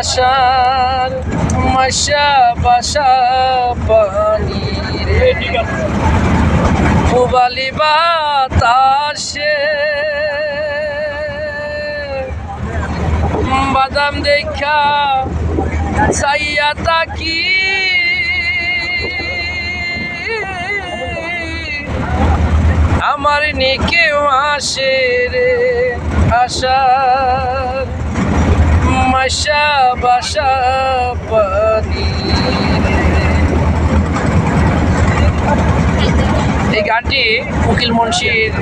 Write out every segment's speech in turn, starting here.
আশার মাসা বাসা পানি রে পুবালি বাতাসে বাদাম দেখা চাইয়া তাকি। আমার নিকেও আসে রে আশার মাসা বাসা পানি এই গানটি উকিল মুন্সির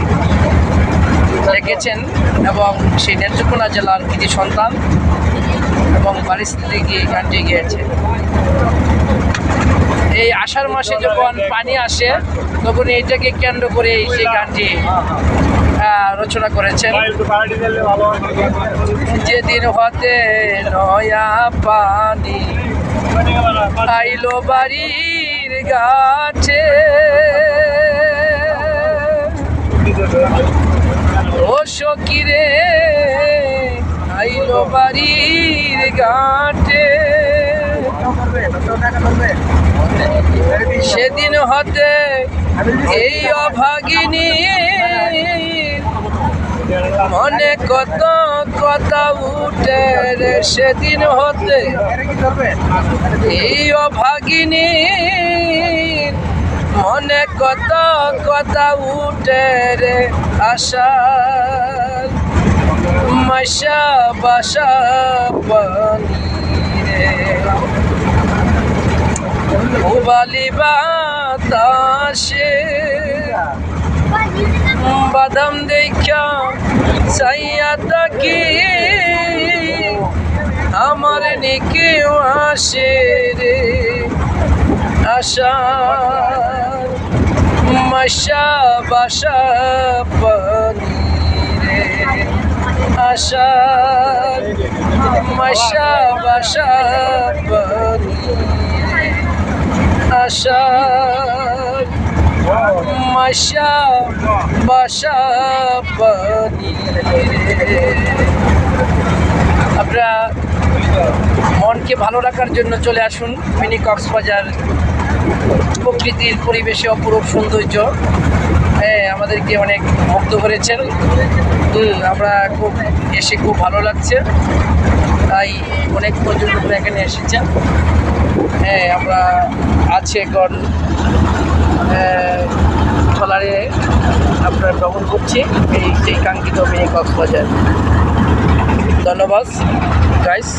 লিখেছেন এবং সেই নেত্রকোনা জেলার কৃতি সন্তান এবং বারিস্তি থেকে এই গানটি গেয়েছে এই আষাঢ় মাসে যখন পানি আসে, তখন এইটাকে কেন্দ্র করে সেই গানটি রচনা করেছেন। যেদিন হতে নয়া পানি আইলো বাড়ির গাছে ও সকিরে আইলো বাড়ির ঘাটে। সেদিন হতে এই অভাগিনী মনে কত কথা উঠে রে, সেদিন হতে এই অভাগিনী মনে কত কথা উঠে রে আশা। মাসা বাসা পানি রে। উবালি বাতাসে। বাদাম দেখা চাইয়া তাকি আমার নিকে আসে রে আশা। মাসা বাসা পানি রে আশা মাসা বাসা পানি আশা মাসা বাসা পানি আপনারা মনকে ভালো রাখার জন্য চলে আসুন মিনি কক্সবাজার প্রকৃতির পরিবেশে অপরূপ সৌন্দর্য। হ্যাঁ আমাদেরকে অনেক মুগ্ধ করেছেন। আমরা খুব, এসে খুব ভালো লাগছে। তাই অনেক পর্যটকরা এখানে এসেছেন। হ্যাঁ আমরা আছি এখন ট্রলারে আপনার ভ্রমণ করছি। এই, সেই কাঙ্ক্ষিত মিনি কক্সবাজার। ধন্যবাদ গাইস